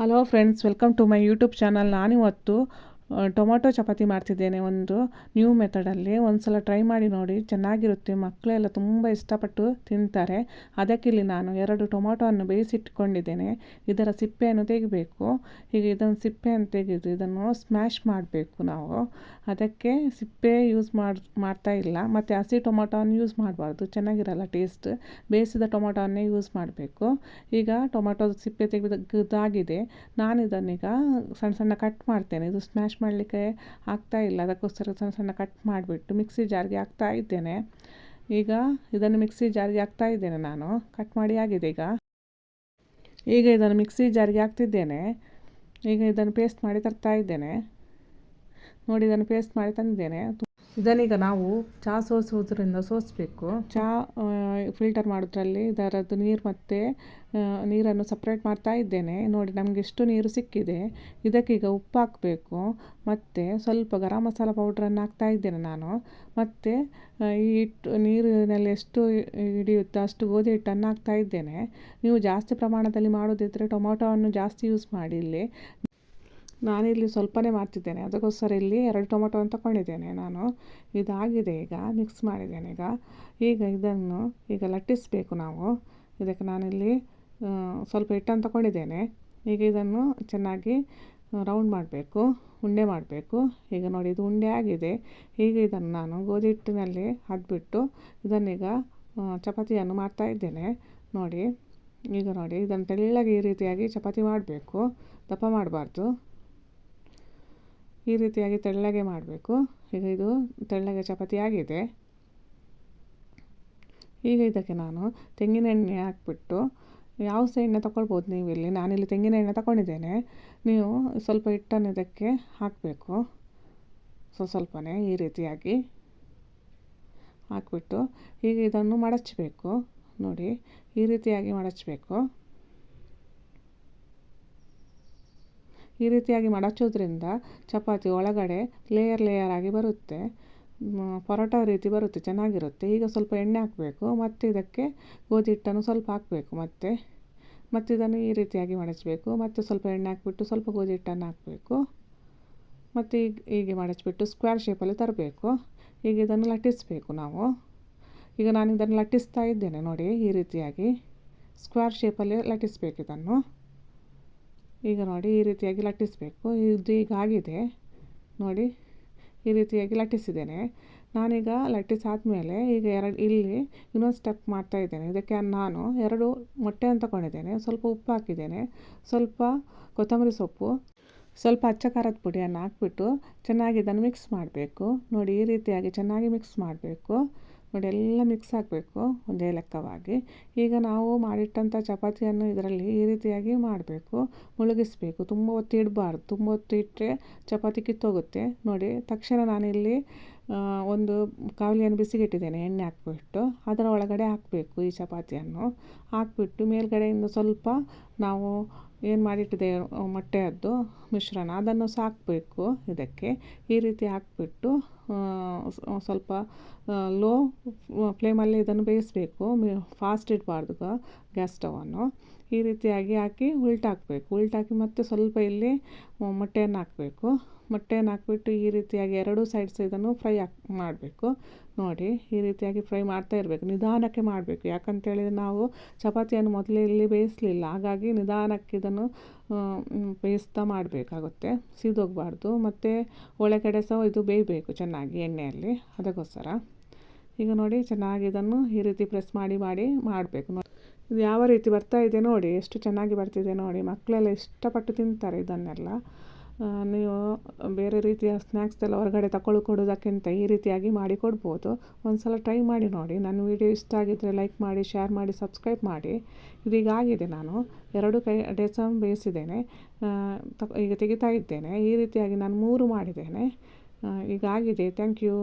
Hello friends welcome to my YouTube channel. Nani వత్తు. Tomato chapati ಮಾಡ್ತಿದ್ದೇನೆ ಒಂದು new ಮೆಥಡಲ್ಲಿ ಒಂದು ಸಲ ಟ್ರೈ ಮಾಡಿ ನೋಡಿ, ಚೆನ್ನಾಗಿರುತ್ತೆ. ಮಕ್ಕಳೆಲ್ಲ ತುಂಬ ಇಷ್ಟಪಟ್ಟು ತಿಂತಾರೆ. ಅದಕ್ಕಿಲ್ಲಿ ನಾನು ಎರಡು ಟೊಮೊಟೊವನ್ನು ಬೇಯಿಸಿಟ್ಕೊಂಡಿದ್ದೇನೆ. ಇದರ ಸಿಪ್ಪೆಯನ್ನು ತೆಗಿಬೇಕು. ಈಗ ಇದನ್ನು ಸಿಪ್ಪೆಯನ್ನು ತೆಗೆದು ಇದನ್ನು ಸ್ಮ್ಯಾಶ್ ಮಾಡಬೇಕು ನಾವು. ಅದಕ್ಕೆ ಸಿಪ್ಪೆ ಯೂಸ್ ಮಾಡಿ, ಮಾಡ್ತಾ ಇಲ್ಲ. ಮತ್ತು ಹಸಿ ಟೊಮೊಟೊವನ್ನು ಯೂಸ್ ಮಾಡಬಾರ್ದು. ಚೆನ್ನಾಗಿರಲ್ಲ ಟೇಸ್ಟ್ ಬೇಯಿಸಿದ ಟೊಮೊಟೊವನ್ನೇ ಯೂಸ್ ಮಾಡಬೇಕು. ಈಗ ಟೊಮೊಟೊ ಸಿಪ್ಪೆ ತೆಗೆದಾಗಿದೆ. ನಾನು ಇದನ್ನೀಗ ಸಣ್ಣ ಸಣ್ಣ ಕಟ್ ಮಾಡ್ತೇನೆ. ಇದು ಸ್ಮ್ಯಾಶ್ ಮಾಡಲಿಕ್ಕೆ ಆಗ್ತಾ ಇಲ್ಲ. ಅದಕ್ಕೋಸ್ಕರ ಸಣ್ಣ ಸಣ್ಣ ಕಟ್ ಮಾಡಿಬಿಟ್ಟು ಮಿಕ್ಸಿ ಜಾರ್ಗೆ ಹಾಕ್ತಾ ಇದ್ದೇನೆ. ಈಗ ಇದನ್ನು ಮಿಕ್ಸಿ ಜಾರ್ಗೆ ಹಾಕ್ತಾ ಇದ್ದೇನೆ ನಾನು. ಕಟ್ ಮಾಡಿ ಆಗಿದೆ ಈಗ. ಈಗ ಇದನ್ನು ಮಿಕ್ಸಿ ಜಾರ್ಗೆ ಹಾಕ್ತಿದ್ದೇನೆ. ಈಗ ಇದನ್ನು ಪೇಸ್ಟ್ ಮಾಡಿ ತರ್ತಾ ಇದ್ದೇನೆ. ನೋಡಿ, ಇದನ್ನು ಪೇಸ್ಟ್ ಮಾಡಿ ತಂದಿದ್ದೇನೆ. ಇದನ್ನೀಗ ನಾವು ಚಹಾ ಸೋಸುವುದರಿಂದ ಸೋಸಬೇಕು. ಚಹಾ ಫಿಲ್ಟರ್ ಮಾಡೋದ್ರಲ್ಲಿ ಇದರದ್ದು ನೀರು ಮತ್ತು ನೀರನ್ನು ಸಪ್ರೇಟ್ ಮಾಡ್ತಾ ಇದ್ದೇನೆ. ನೋಡಿ, ನಮಗೆ ಎಷ್ಟು ನೀರು ಸಿಕ್ಕಿದೆ. ಇದಕ್ಕೀಗ ಉಪ್ಪು ಹಾಕಬೇಕು. ಮತ್ತು ಸ್ವಲ್ಪ ಗರಂ ಮಸಾಲ ಪೌಡ್ರನ್ನು ಹಾಕ್ತಾ ಇದ್ದೇನೆ ನಾನು. ಮತ್ತು ಈ ಹಿಟ್ಟು, ನೀರಿನಲ್ಲಿ ಎಷ್ಟು ಹಿಡಿಯುತ್ತೋ ಅಷ್ಟು ಗೋಧಿ ಹಿಟ್ಟನ್ನು ಹಾಕ್ತಾ ಇದ್ದೇನೆ. ನೀವು ಜಾಸ್ತಿ ಪ್ರಮಾಣದಲ್ಲಿ ಮಾಡೋದಿದ್ದರೆ ಟೊಮೊಟೊವನ್ನು ಜಾಸ್ತಿ ಯೂಸ್ ಮಾಡಿ ಇಲ್ಲಿ. ನಾನಿಲ್ಲಿ ಸ್ವಲ್ಪನೇ ಮಾಡ್ತಿದ್ದೇನೆ. ಅದಕ್ಕೋಸ್ಕರ ಇಲ್ಲಿ ಎರಡು ಟೊಮೊಟೊವನ್ನು ತಗೊಂಡಿದ್ದೇನೆ ನಾನು. ಇದಾಗಿದೆ ಈಗ ಮಿಕ್ಸ್ ಮಾಡಿದ್ದೇನೆ ಈಗ. ಈಗ ಇದನ್ನು ಈಗ ಲಟ್ಟಿಸಬೇಕು ನಾವು. ಇದಕ್ಕೆ ನಾನಿಲ್ಲಿ ಸ್ವಲ್ಪ ಹಿಟ್ಟನ್ನು ತಗೊಂಡಿದ್ದೇನೆ ಈಗ ಇದನ್ನು ಚೆನ್ನಾಗಿ ರೌಂಡ್ ಮಾಡಬೇಕು, ಉಂಡೆ ಮಾಡಬೇಕು. ಈಗ ನೋಡಿ, ಇದು ಉಂಡೆ ಆಗಿದೆ. ಈಗ ಇದನ್ನು ನಾನು ಗೋಧಿ ಹಿಟ್ಟಿನಲ್ಲಿ ಹಾಕಿಬಿಟ್ಟು ಇದನ್ನೀಗ ಚಪಾತಿಯನ್ನು ಮಾಡ್ತಾ ಇದ್ದೇನೆ. ನೋಡಿ, ಈಗ ನೋಡಿ, ಇದನ್ನು ತೆಳ್ಳಗೆ ಈ ರೀತಿಯಾಗಿ ಚಪಾತಿ ಮಾಡಬೇಕು. ದಪ್ಪ ಮಾಡಬಾರ್ದು. ಈ ರೀತಿಯಾಗಿ ತೆಳ್ಳಗೆ ಮಾಡಬೇಕು. ಈಗ ಇದು ತೆಳ್ಳಗೆ ಚಪಾತಿ ಆಗಿದೆ. ಈಗ ಇದಕ್ಕೆ ನಾನು ತೆಂಗಿನ ಎಣ್ಣೆ ಹಾಕ್ಬಿಟ್ಟು ಯಾವ ಎಣ್ಣೆ ತಗೊಳ್ಬೋದು ನೀವು ಇಲ್ಲಿ ನಾನಿಲ್ಲಿ ತೆಂಗಿನ ಎಣ್ಣೆ ತಗೊಂಡಿದ್ದೇನೆ ನೀವು ಸ್ವಲ್ಪ ಹಿಟ್ಟನ್ನು ಇದಕ್ಕೆ ಹಾಕಬೇಕು. ಸೊ, ಸ್ವಲ್ಪನೇ ಈ ರೀತಿಯಾಗಿ ಹಾಕ್ಬಿಟ್ಟು ಈಗ ಇದನ್ನು ಮಡಚಬೇಕು. ನೋಡಿ, ಈ ರೀತಿಯಾಗಿ ಮಡಚಬೇಕು. ಈ ರೀತಿಯಾಗಿ ಮಡಚೋದ್ರಿಂದ ಚಪಾತಿ ಒಳಗಡೆ ಲೇಯರ್ ಲೇಯರ್ ಆಗಿ ಬರುತ್ತೆ. ಪರೋಟ ರೀತಿ ಬರುತ್ತೆ, ಚೆನ್ನಾಗಿರುತ್ತೆ. ಈಗ ಸ್ವಲ್ಪ ಎಣ್ಣೆ ಹಾಕಬೇಕು, ಮತ್ತು ಇದಕ್ಕೆ ಗೋಧಿ ಹಿಟ್ಟನ್ನು ಸ್ವಲ್ಪ ಹಾಕಬೇಕು ಮತ್ತು. ಮತ್ತು ಇದನ್ನು ಈ ರೀತಿಯಾಗಿ ಮಡಚಬೇಕು, ಮತ್ತು ಸ್ವಲ್ಪ ಎಣ್ಣೆ ಹಾಕಿಬಿಟ್ಟು ಸ್ವಲ್ಪ ಗೋಧಿ ಹಿಟ್ಟನ್ನು ಹಾಕಬೇಕು. ಮತ್ತು ಈಗ ಹೀಗೆ ಮಡಚಿಬಿಟ್ಟು ಸ್ಕ್ವೇರ್ ಶೇಪಲ್ಲಿ ತರಬೇಕು. ಈಗ ಇದನ್ನು ಲಟ್ಟಿಸಬೇಕು ನಾವು. ಈಗ ನಾನು ಇದನ್ನು ಲಟ್ಟಿಸ್ತಾ ಇದ್ದೇನೆ ನೋಡಿ ಈ ರೀತಿಯಾಗಿ. ಸ್ಕ್ವೇರ್ ಶೇಪಲ್ಲಿ ಲಟ್ಟಿಸ್ಬೇಕು ಇದನ್ನು. ಈಗ ನೋಡಿ ಈ ರೀತಿಯಾಗಿ ಲಟ್ಟಿಸಬೇಕು. ಇದು ಈಗ ಆಗಿದೆ. ನೋಡಿ ಈ ರೀತಿಯಾಗಿ ಲಟ್ಟಿಸಿದ್ದೇನೆ. ನಾನೀಗ ಲಟ್ಟಿಸಾದಮೇಲೆ ಈಗ ಎರಡು ಇಲ್ಲಿ ಇನ್ನೊಂದು ಸ್ಟೆಪ್ ಮಾಡ್ತಾ ಇದ್ದೇನೆ. ಇದಕ್ಕೆ ನಾನು ಎರಡು ಮೊಟ್ಟೆಯನ್ನು ತಗೊಂಡಿದ್ದೇನೆ ಸ್ವಲ್ಪ ಉಪ್ಪು ಹಾಕಿದ್ದೇನೆ. ಸ್ವಲ್ಪ ಕೊತ್ತಂಬರಿ ಸೊಪ್ಪು, ಸ್ವಲ್ಪ ಅಚ್ಚ ಖಾರದ ಪುಡಿಯನ್ನು ಹಾಕ್ಬಿಟ್ಟು ಚೆನ್ನಾಗಿ ಇದನ್ನು ಮಿಕ್ಸ್ ಮಾಡಬೇಕು. ನೋಡಿ ಈ ರೀತಿಯಾಗಿ ಚೆನ್ನಾಗಿ ಮಿಕ್ಸ್ ಮಾಡಬೇಕು. ನೋಡಿ, ಎಲ್ಲ ಮಿಕ್ಸ್ ಹಾಕಬೇಕು, ಒಂದೇ ಲೆಕ್ಕವಾಗಿ. ಈಗ ನಾವು ಮಾಡಿಟ್ಟಂಥ ಚಪಾತಿಯನ್ನು ಇದರಲ್ಲಿ ಈ ರೀತಿಯಾಗಿ ಮಾಡಬೇಕು, ಮುಳುಗಿಸ್ಬೇಕು. ತುಂಬ ಹೊತ್ತು ಇಡಬಾರ್ದು. ತುಂಬ ಹೊತ್ತು ಇಟ್ಟರೆ ಚಪಾತಿ ಕಿತ್ತೋಗುತ್ತೆ. ನೋಡಿ, ತಕ್ಷಣ ನಾನಿಲ್ಲಿ ಒಂದು ಕಾವಲಿಯನ್ನು ಬಿಸಿಗಿಟ್ಟಿದ್ದೇನೆ, ಎಣ್ಣೆ ಹಾಕ್ಬಿಟ್ಟು ಅದರ ಒಳಗಡೆ ಹಾಕಬೇಕು ಈ ಚಪಾತಿಯನ್ನು. ಹಾಕ್ಬಿಟ್ಟು ಮೇಲ್ಗಡೆಯಿಂದ ಸ್ವಲ್ಪ ನಾವು ಏನು ಮಾಡಿಟ್ಟಿದೆ, ಮೊಟ್ಟೆಯದ್ದು ಮಿಶ್ರಣ, ಅದನ್ನು ಸಾಕಬೇಕು ಇದಕ್ಕೆ. ಈ ರೀತಿ ಹಾಕ್ಬಿಟ್ಟು ಸ್ವಲ್ಪ ಲೋ ಫ್ಲೇಮಲ್ಲಿ ಇದನ್ನು ಬೇಯಿಸಬೇಕು. ಫಾಸ್ಟ್ ಇಡಬಾರ್ದು ಗ್ಯಾಸ್ ಸ್ಟವನ್ನು ಈ ರೀತಿಯಾಗಿ ಹಾಕಿ ಉಲ್ಟಾಕಬೇಕು ಉಲ್ಟಾಕಿ ಮತ್ತೆ ಸ್ವಲ್ಪ ಇಲ್ಲಿ ಮೊಟ್ಟೆಯನ್ನು ಹಾಕಬೇಕು. ಮೊಟ್ಟೆಯನ್ನು ಹಾಕಿಬಿಟ್ಟು ಈ ರೀತಿಯಾಗಿ ಎರಡೂ ಸೈಡ್ಸ್ ಇದನ್ನು ಫ್ರೈ ಮಾಡಬೇಕು. ನೋಡಿ, ಈ ರೀತಿಯಾಗಿ ಫ್ರೈ ಮಾಡ್ತಾ ಇರಬೇಕು. ನಿಧಾನಕ್ಕೆ ಮಾಡಬೇಕು. ಯಾಕಂತೇಳಿದರೆ ನಾವು ಚಪಾತಿಯನ್ನು ಮೊದಲೇ ಇಲ್ಲಿ ಬೇಯಿಸಲಿಲ್ಲ. ಹಾಗಾಗಿ ನಿಧಾನಕ್ಕೆ ಇದನ್ನು ಬೇಯಿಸ್ತಾ ಮಾಡಬೇಕಾಗುತ್ತೆ, ಸೀದೋಗಬಾರ್ದು. ಮತ್ತು ಒಳಗಡೆ ಸಹ ಇದು ಬೇಯಬೇಕು ಚೆನ್ನಾಗಿ ಎಣ್ಣೆಯಲ್ಲಿ, ಅದಕ್ಕೋಸ್ಕರ. ಈಗ ನೋಡಿ, ಚೆನ್ನಾಗಿ ಇದನ್ನು ಈ ರೀತಿ ಪ್ರೆಸ್ ಮಾಡಿ ಮಾಡಿ ಮಾಡಬೇಕು. ಇದು ಯಾವ ರೀತಿ ಬರ್ತಾ ಇದೆ ನೋಡಿ, ಎಷ್ಟು ಚೆನ್ನಾಗಿ ಬರ್ತಿದೆ ನೋಡಿ. ಮಕ್ಕಳೆಲ್ಲ ಇಷ್ಟಪಟ್ಟು ತಿಂತಾರೆ ಇದನ್ನೆಲ್ಲ. ನೀವು ಬೇರೆ ರೀತಿಯ ಸ್ನ್ಯಾಕ್ಸ್ ಎಲ್ಲ ಹೊರಗಡೆ ತಗೊಳ್ಳಿ ಕೊಡೋದಕ್ಕಿಂತ ಈ ರೀತಿಯಾಗಿ ಮಾಡಿ ಕೊಡ್ಬೋದು. ಒಂದು ಸಲ ಟ್ರೈ ಮಾಡಿ ನೋಡಿ. ನನ್ನ ವೀಡಿಯೋ ಇಷ್ಟ ಆಗಿದ್ದರೆ ಲೈಕ್ ಮಾಡಿ ಶೇರ್ ಮಾಡಿ ಸಬ್ಸ್ಕ್ರೈಬ್ ಮಾಡಿ. ಇದೀಗ ಆಗಿದೆ ನಾನು. ಎರಡು ಕೈ, ಡೆಸಮ್ ಬೇಯಿಸಿದ್ದೇನೆ. ಈಗ ತೆಗಿತಾ ಇದ್ದೇನೆ. ಈ ರೀತಿಯಾಗಿ ನಾನು ಮೂರು ಮಾಡಿದ್ದೇನೆ. ಈಗ ಆಗಿದೆ. Thank you